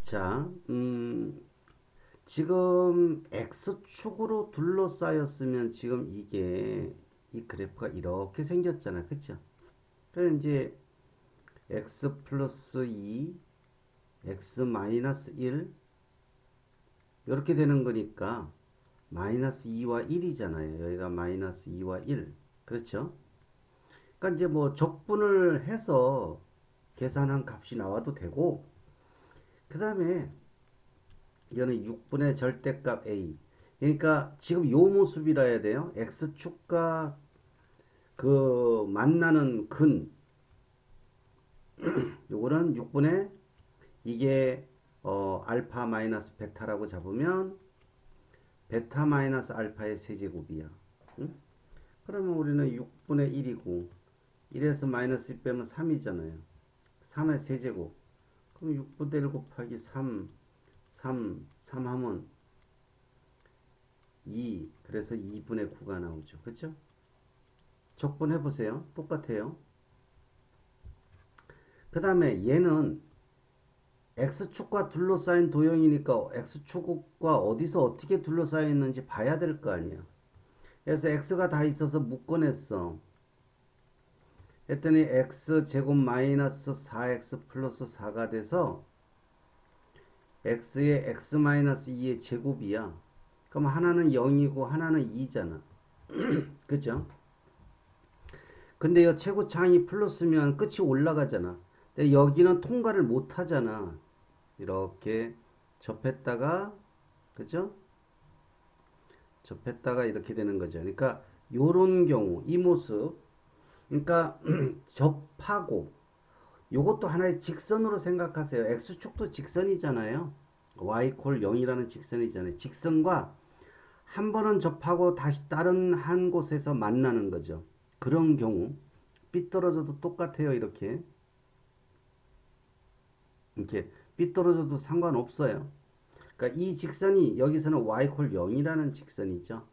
자, 음, 지금 X축으로 둘러싸였으면 지금 이게 이 그래프가 이렇게 생겼잖아. 그쵸? 그럼 이제 X 플러스 2, X 마이너스 1 이렇게 되는 거니까 마이너스 2와 1이잖아요. 여기가 마이너스 2와 1. 그렇죠? 그러니까 이제 뭐 적분을 해서 계산한 값이 나와도 되고 그 다음에 이거는 6분의 절대값 a. 그러니까 지금 요 모습이라 해야 돼요. X축과 그 만나는 근. 요거는 6분의 이게 어 알파 마이너스 베타라고 잡으면 베타 마이너스 알파의 세제곱이야. 응? 그러면 우리는 6분의 1이고 1에서 마이너스 1 빼면 3이잖아요. 3의 세제곱 그럼 6분의 1 곱하기 3 3 3 하면 2 그래서 2분의 9가 나오죠. 그렇죠 적분해 보세요. 똑같아요. 그 다음에 얘는 x축과 둘러싸인 도형이니까 x축과 어디서 어떻게 둘러싸여 있는지 봐야 될 거 아니야 그래서 x가 다 있어서 묶어냈어 했더니 x 제곱 마이너스 4x 플러스 4가 돼서 x의 x 마이너스 2의 제곱이야. 그럼 하나는 0이고 하나는 2잖아. 그죠? 근데 이 최고창이 플러스면 끝이 올라가잖아. 근데 여기는 통과를 못 하잖아. 이렇게 접했다가 그죠? 접했다가 이렇게 되는 거죠. 그러니까 요런 경우 이 모습 그러니까 접하고 요것도 하나의 직선으로 생각하세요. x축도 직선이잖아요. y 콜 0이라는 직선이잖아요. 직선과 한 번은 접하고 다시 다른 한 곳에서 만나는 거죠. 그런 경우 삐뚤어져도 똑같아요. 이렇게 이렇게 삐뚤어져도 상관없어요. 그러니까 이 직선이 여기서는 y 콜 0이라는 직선이죠.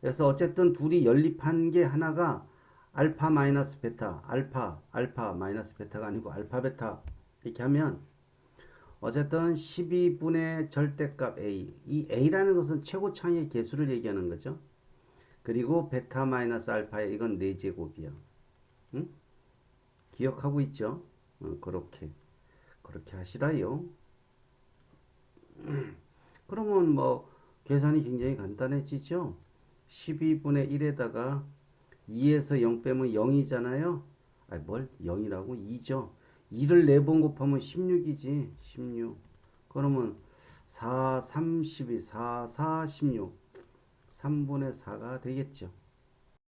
그래서 어쨌든 둘이 연립한 게 하나가 알파 마이너스 베타, 알파, 알파 마이너스 베타가 아니고 알파 베타 이렇게 하면 어쨌든 12분의 절대값 A 이 A라는 것은 최고 창의 개수를 얘기하는 거죠. 그리고 베타 마이너스 알파의 이건 4제곱이야. 응? 기억하고 있죠? 어, 그렇게 그렇게 하시라요. 그러면 뭐 계산이 굉장히 간단해지죠. 12분의 1에다가 2에서 0 빼면 0이잖아요. 아, 뭘 0이라고? 2죠. 2를 4번 곱하면 16이지. 16. 그러면 4, 32, 4, 4, 16. 3분의 4가 되겠죠.